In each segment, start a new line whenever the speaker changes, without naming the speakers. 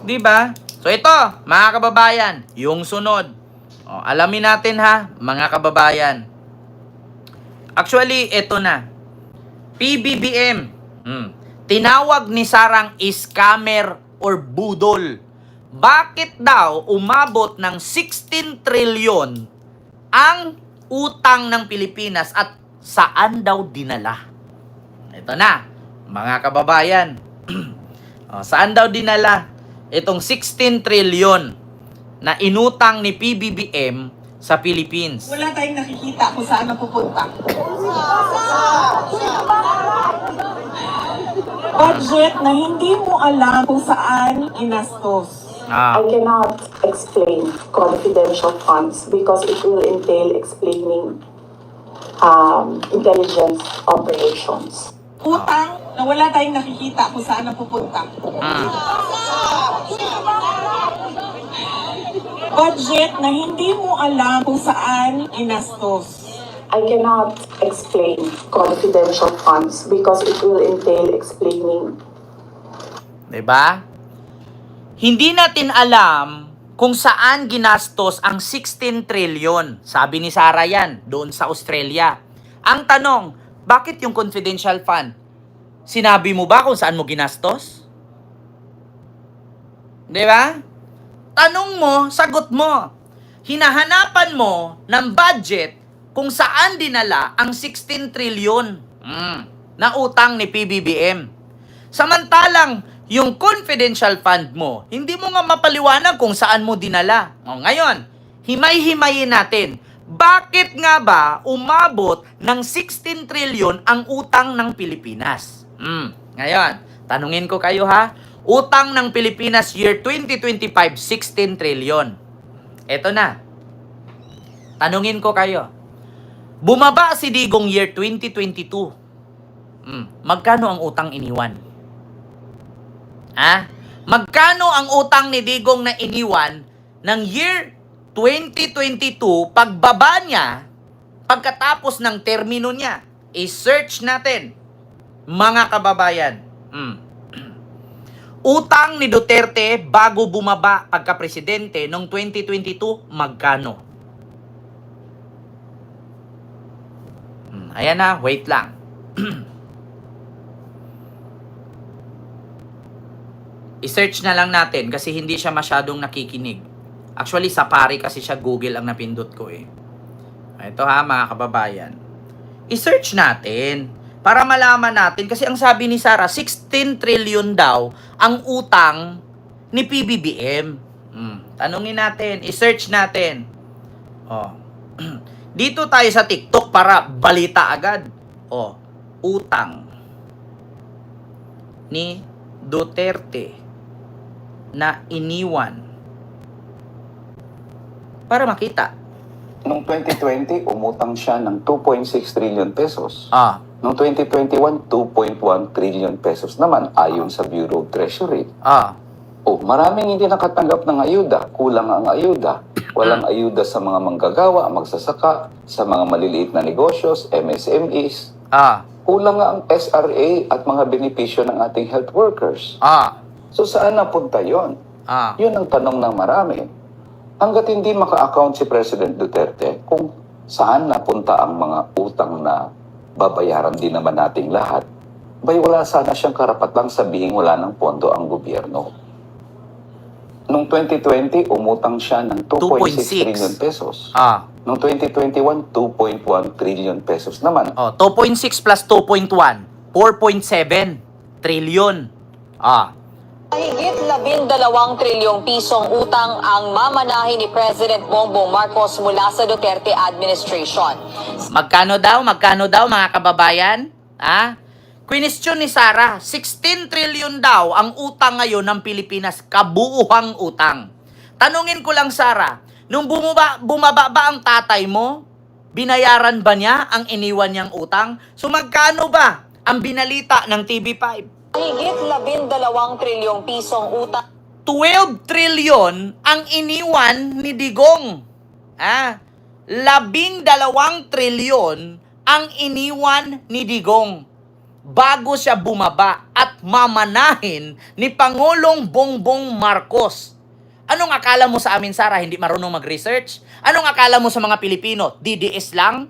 Di ba? So ito, mga kababayan, yung sunod. O, alamin natin ha, mga kababayan. Actually, ito na. PBBM. Hmm. Tinawag ni Sarang scammer or budol. Bakit daw umabot ng 16 trilyon ang utang ng Pilipinas at saan daw dinala? Ito na, mga kababayan. O, saan daw dinala itong 16 trilyon na inutang ni PBBM sa Philippines?
Wala tayong nakikita kung saan napupunta. Budget na hindi mo alam kung saan inastos.
Ah,
I cannot explain confidential funds because it will entail explaining um, intelligence operations.
Utang na wala tayong nakikita kung saan napupunta.
mm,
Budget na hindi mo alam kung saan inastos.
I cannot explain confidential funds because it will entail explaining
'di ba? Hindi natin alam kung saan ginastos ang 16 trillion. Sabi ni Sarah yan, doon sa Australia. Ang tanong, bakit yung confidential fund? Sinabi mo ba kung saan mo ginastos? 'Di ba? Tanong mo, sagot mo. Hinahanapan mo ng budget kung saan dinala ang 16 trillion mm, na utang ni PBBM. Samantalang, yung confidential fund mo, hindi mo nga mapaliwanag kung saan mo dinala. O ngayon, himay-himayin natin. Bakit nga ba umabot ng 16 trillion ang utang ng Pilipinas? Hmm, ngayon, tanungin ko kayo ha. Utang ng Pilipinas year 2025, 16 trillion. Eto na. Tanungin ko kayo. Bumaba si Digong year 2022. Hmm, magkano ang utang iniwan? Ha? Magkano ang utang ni Digong na iniwan ng year 2022 pagbaba niya pagkatapos ng termino niya? I-search natin, mga kababayan. Mm. Utang ni Duterte bago bumaba pagka-presidente noong 2022, magkano? Mm, ayan na, wait lang. I-search na lang natin kasi hindi siya masyadong nakikinig. Actually, sa pari kasi siya Google ang napindot ko eh. Ito ha, mga kababayan. I-search natin para malaman natin kasi ang sabi ni Sarah, 16 trillion daw ang utang ni PBBM. Hmm, tanungin natin, i-search natin. Oh. Dito tayo sa TikTok para balita agad. Oh, utang ni Duterte na iniwan para makita.
Noong 2020, umutang siya ng 2.6 trillion pesos.
Ah,
Noong 2021, 2.1 trillion pesos naman ayon sa Bureau of Treasury.
ah,
O maraming hindi nakatanggap ng ayuda. Kulang ang ayuda. Walang ayuda sa mga manggagawa, magsasaka, sa mga maliliit na negosyo, MSMEs.
ah,
Kulang ang SRA at mga benepisyo ng ating health workers.
ah,
So saan napunta yon?
ah.
Yun ang tanong ng marami. Hanggat hindi maka-account si President Duterte kung saan napunta ang mga utang na babayaran din naman nating lahat, bay wala sana siyang karapatang sabihin wala ng pondo ang gobyerno. Noong 2020, umutang siya ng 2.6
2.6.
trillion pesos.
Ah,
Noong 2021, 2.1 trillion pesos naman.
oh, 2.6 plus 2.1, 4.7 trillion. Ah,
Mahigit labindalawang trilyong pisong utang ang mamanahin ni President Bongbong Marcos mula sa Duterte administration.
magkano daw, magkano daw mga kababayan? Ah, Question ni Sarah, 16 trillion daw ang utang ngayon ng Pilipinas, kabuuhang utang. Tanungin ko lang Sarah, nung bumaba, bumaba ba ang tatay mo? Binayaran ba niya ang iniwan niyang utang? So magkano ba ang binalita ng TV5?
Mahigit labindalawang trilyong pisong utang
12 trilyon ang iniwan ni Digong. Ah, labing dalawang trilyon ang iniwan ni Digong. bago siya bumaba at mamanahin ni Pangulong Bongbong Marcos. Anong akala mo sa amin, Sara? Hindi marunong mag-research? Anong akala mo sa mga Pilipino? DDS lang?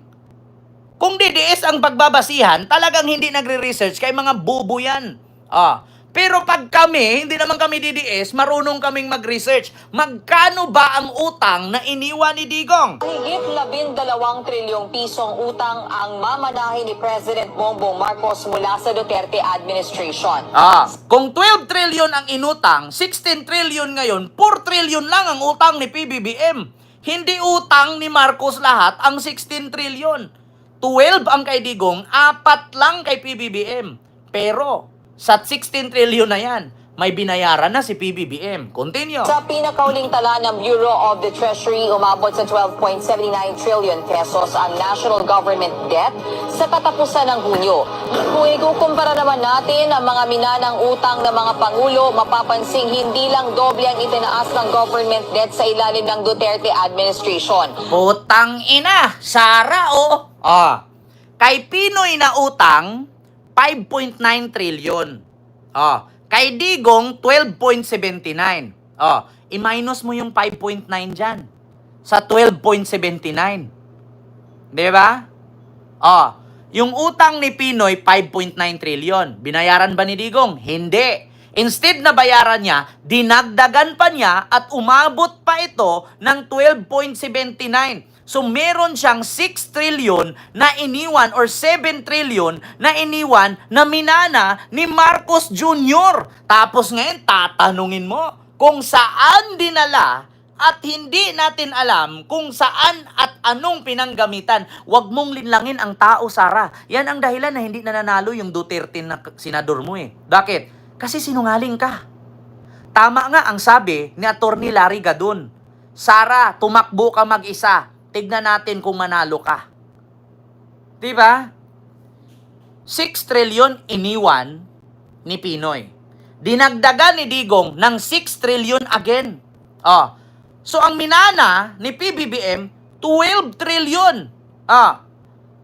Kung DDS ang pagbabasihan, talagang hindi nagre-research kay mga bubo yan. Ah. Pero pag kami, hindi naman kami DDS, marunong kaming mag-research. Magkano ba ang utang na iniwan ni Digong?
Higit labindalawang trilyong pisong utang ang mamanahin ni President Bongbong Marcos mula sa Duterte administration.
Ah, kung 12 trillion ang inutang, 16 trillion ngayon, 4 trillion lang ang utang ni PBBM. Hindi utang ni Marcos lahat ang 16 trillion. 12 ang kay Digong, apat lang kay PBBM. Pero sa 16 trillion na yan, may binayaran na si PBBM. Continue.
Sa pinakauling tala ng Bureau of the Treasury, umabot sa 12.79 trillion pesos ang national government debt sa katapusan ng Hunyo. Kung ikukumpara naman natin ang mga minanang utang ng mga Pangulo, mapapansing hindi lang doble ang itinaas ng government debt sa ilalim ng Duterte administration.
Putang ina, Sara oh. Ah. Kay Pinoy na utang 5.9 trillion. Ah, kay Digong 12.79. Ah, i-minus mo yung 5.9 diyan sa 12.79. 'Di ba? Ah, yung utang ni Pinoy 5.9 trillion. Binayaran ba ni Digong? Hindi. Instead na bayaran niya, dinagdagan pa niya at umabot pa ito ng 12.79. So meron siyang 6 trillion na iniwan or 7 trillion na iniwan na minana ni Marcos Jr. Tapos ngayon tatanungin mo kung saan dinala at hindi natin alam kung saan at anong pinanggamitan. Huwag mong linlangin ang tao, Sara. Yan ang dahilan na hindi nananalo yung Duterte na senador mo eh. Bakit? Kasi sinungaling ka. Tama nga ang sabi ni Attorney Larry Gadon. Sara, tumakbo ka mag-isa. Tignan natin kung manalo ka. Di ba? 6 trillion iniwan ni Pinoy. Dinagdagan ni Digong ng 6 trillion again. Oh. So ang minana ni PBBM 12 trillion. Ah.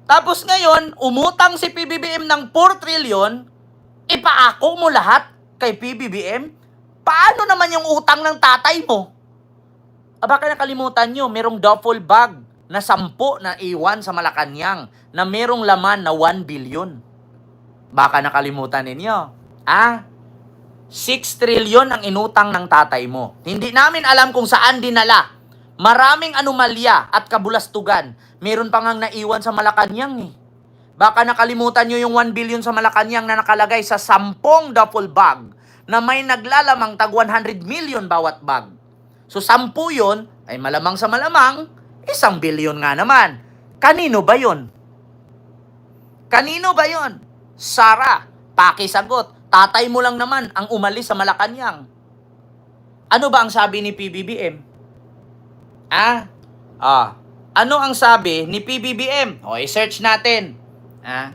Tapos ngayon, umutang si PBBM ng 4 trillion, ipaako mo lahat kay PBBM? Paano naman yung utang ng tatay mo? Ah, baka nakalimutan nyo, merong duffel bag na sampo na iwan sa Malacanang na merong laman na 1 billion. Baka nakalimutan ninyo. Ah, 6 trillion ang inutang ng tatay mo. Hindi namin alam kung saan dinala. Maraming anomalya at kabulastugan. Meron pa ngang naiwan sa Malacanang eh. Baka nakalimutan nyo yung 1 billion sa Malacanang na nakalagay sa sampung duffel bag na may naglalamang tag 100 million bawat bag. So, sampu yun, ay malamang sa malamang, isang bilyon nga naman. Kanino ba yun? Kanino ba yun? Sara, pakisagot. Tatay mo lang naman ang umalis sa Malacanang. Ano ba ang sabi ni PBBM? Ah? Ah. Ano ang sabi ni PBBM? O, i-search natin. Ah?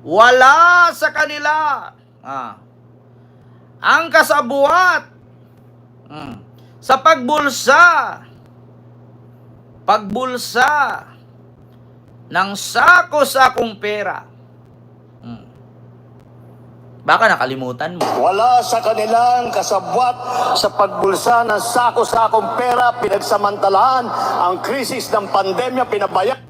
Wala sa kanila. Ah. Ang kasabuat. Hmm. Sa pagbulsa. Pagbulsa ng sako-sakong pera. Hmm. Baka nakalimutan mo.
Wala sa kanilang kasabwat sa pagbulsa ng sako-sakong pera pinagsamantalahan ang krisis ng pandemya pinabayaan.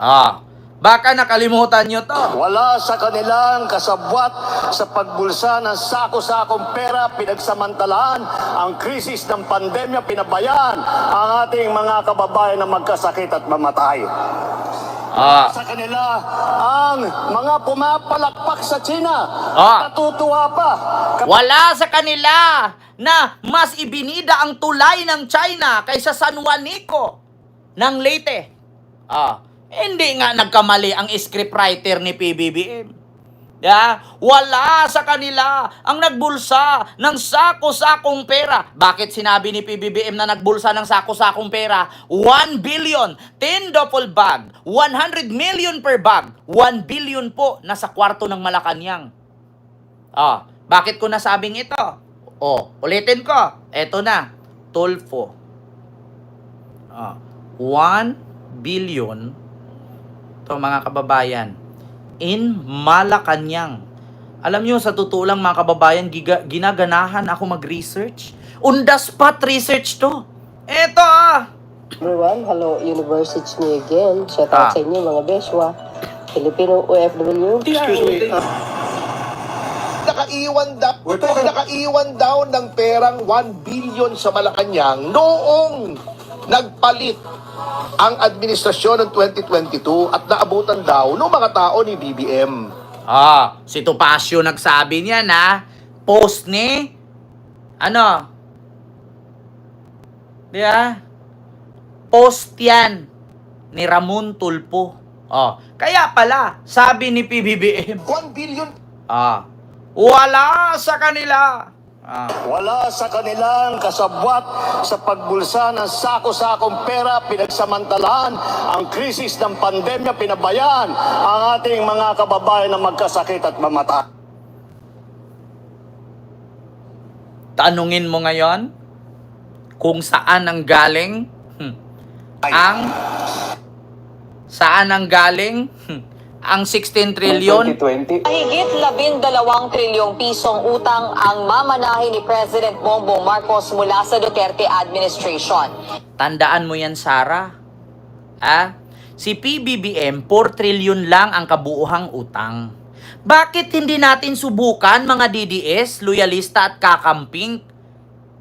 Ah, baka nakalimutan nyo to.
Wala sa kanilang kasabwat sa pagbulsa ng sako-sakong pera pinagsamantalahan ang krisis ng pandemya pinabayaan ang ating mga kababayan na magkasakit at mamatay.
Ah,
Sa kanila ang mga pumapalakpak sa China.
Ah.
Natutuwa pa.
wala sa kanila na mas ibinida ang tulay ng China kaysa San Juanico ng Leyte. Ah, hindi nga nagkamali ang scriptwriter ni PBBM. Ya, wala sa kanila ang nagbulsa ng sako-sakong pera. Bakit sinabi ni PBBM na nagbulsa ng sako-sakong pera? 1 billion, 10 duffel bag, 100 million per bag. 1 billion po nasa kwarto ng Malacanang. Ah, bakit ko nasabing ito? Oh, ulitin ko. Ito na. Tulfo. Ah, 1 billion to mga kababayan in Malacanang. Alam nyo, sa totoo lang mga kababayan, giga, ginaganahan ako mag-research. The spot research to. Eto ah!
Everyone, hello University me again. Shout
Ah.
out sa inyo mga Beshwa. Filipino OFW.
nakaiwan daw, nakaiwan daw ng perang 1 billion sa Malacanang noong nagpalit ang administrasyon ng 2022 at naabutan daw ng mga tao ni BBM.
Ah, si Topacio nagsabi niya na post ni ano? Di ba? Post yan ni Ramon Tulpo. Oh, kaya pala, sabi ni PBBM,
1 billion
ah, wala sa kanila.
Wala sa kanilang kasabwat sa pagbulsa ng sako-sakong pera pinagsamantalahan ang krisis ng pandemya pinabayaan ang ating mga kababayan na magkasakit at mamatay.
tanungin mo ngayon kung saan ang galing hmm, ang saan ang galing hmm, ang 16 trillion
2020,
Mahigit labindalawang trilyong pisong utang ang mamanahin ni President Bongbong Marcos mula sa Duterte administration.
Tandaan mo yan, Sara. Ah? Si PBBM, 4 trillion lang ang kabuuhang utang. Bakit hindi natin subukan, mga DDS, loyalista at kakamping?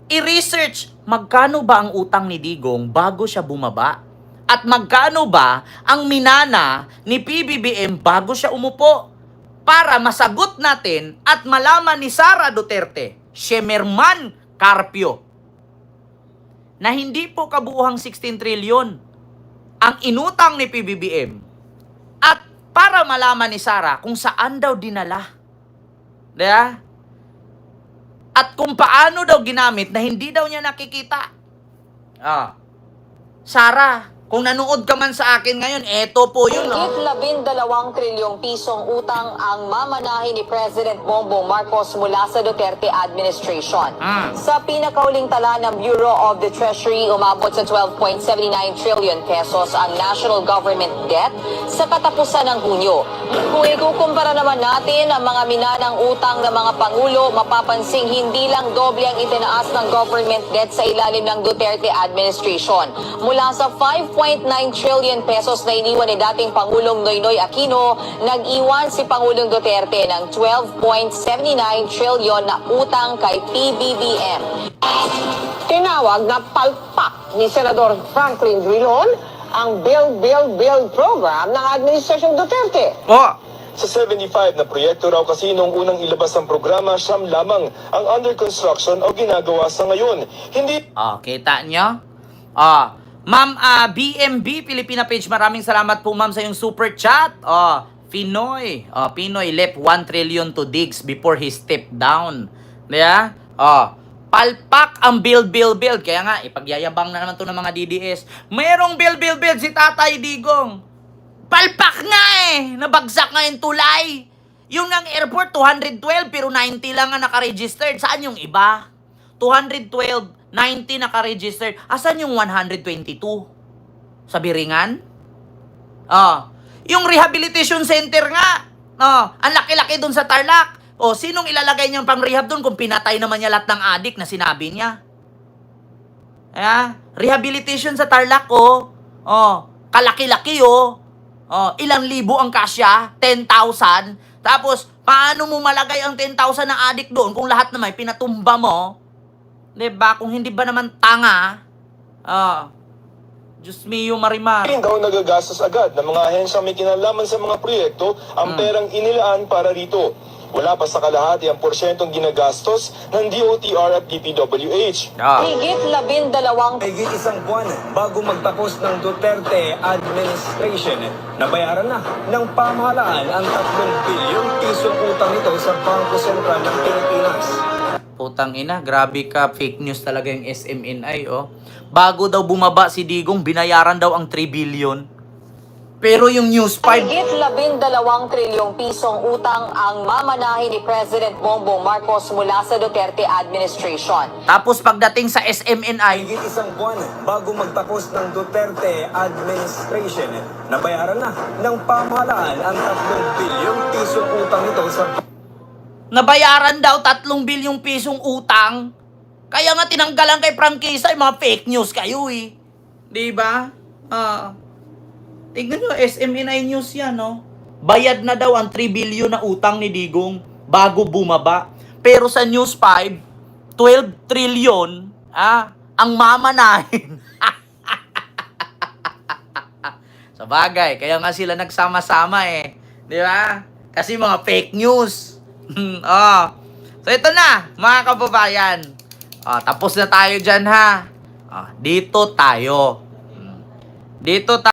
I-research, magkano ba ang utang ni Digong bago siya bumaba? At magkano ba ang minana ni PBBM bago siya umupo? Para masagot natin at malaman ni Sara Duterte, Shemerman Carpio, na hindi po kabuuhang 16 trilyon ang inutang ni PBBM at para malaman ni Sara kung saan daw dinala. Diba? At kung paano daw ginamit na hindi daw niya nakikita. Ah. Sara, kung nanood ka man sa akin ngayon, eto po yun.
Higit labindalawang trilyong pisong utang ang mamanahin ni President Bongbong Marcos mula sa Duterte administration.
Mm.
Sa pinakahuling tala ng Bureau of the Treasury, umabot sa 12.79 trillion pesos ang national government debt sa katapusan ng Hunyo. Kung ikukumpara naman natin ang mga minanang utang ng mga Pangulo, mapapansing hindi lang doble ang itinaas ng government debt sa ilalim ng Duterte administration. Mula sa 5.9 trillion pesos na iniwan ni dating Pangulong Noynoy Aquino, nag-iwan si Pangulong Duterte ng 12.79 trillion na utang kay PBBM.
Tinawag na palpak ni Senador Franklin Drilon ang Build, Build, Build program ng Administrasyong Duterte.
Oh,
Sa 75 na proyekto raw kasi nung unang ilabas ang programa, siyam lamang ang under construction o ginagawa sa ngayon. Hindi
oh kita nyo? Oh, Ma'am ah, BMB Filipina page, maraming salamat po ma'am sa yung super chat. Oh, Pinoy. Oh, Pinoy left 1 trillion to digs before he stepped down. Diba? Oh, palpak ang build, build, build. Kaya nga, ipagyayabang na naman to ng mga DDS. Merong build, build, build si Tatay Digong. Palpak nga eh! Nabagsak nga yung tulay. Yung ng airport, 212 pero 90 lang ang nakaregistered. Saan yung iba? 212, 90 nakaregistered. Asan yung 122? Sa Biringan? Oh, yung rehabilitation center nga. Oh, ang laki-laki dun sa Tarlac. Oh, sinong ilalagay niyang pang rehab dun kung pinatay naman niya lahat ng adik na sinabi niya? Ah, rehabilitation sa Tarlac, oh. Oh, kalaki-laki, oh. Oh, ilang libo ang kasya? 10,000. Tapos, paano mo malagay ang 10,000 na adik doon kung lahat naman pinatumba mo? 'Di ba? Kung hindi ba naman tanga? Ah. Diyos mio marimar.
daw nagagastos agad ng mga ahensya may kinalaman sa mga proyekto ang perang inilaan para rito. Wala pa sa kalahati ang porsyentong ginagastos ng DOTR at DPWH.
Ah.
Higit labindalawang
Higit isang buwan bago magtapos ng Duterte administration, nabayaran na ng pamahalaan ang 3 bilyong pisong utang nito sa Bangko Sentral ng Pilipinas.
Putang ina, grabe ka. Fake news talaga yung SMNI, oh. Bago daw bumaba si Digong, binayaran daw ang 3 billion. Pero yung News 5,
Higit labindalawang trilyong pisong utang ang mamanahin ni President Bongbong Marcos mula sa Duterte administration.
tapos pagdating sa SMNI,
Higit isang buwan bago magtapos ng Duterte administration, nabayaran na ng pamahalaan ang 3 bilyong pisong utang nito sa
nabayaran daw 3 bilyong pisong utang. Kaya nga tinanggalan kay prangkisa yung mga fake news kayo eh. Di ba? Ah. tingnan nyo, SMNI News yan, no? Bayad na daw ang 3 billion na utang ni Digong bago bumaba. Pero sa News 5, 12 trillion, ah, ang mamanahin. Sa bagay, kaya nga sila nagsama-sama eh. Di ba? Kasi mga fake news. Oh. So ito na, mga kababayan. Ah, tapos na tayo dyan ha. Ah, dito tayo. Hmm. Dito tayo.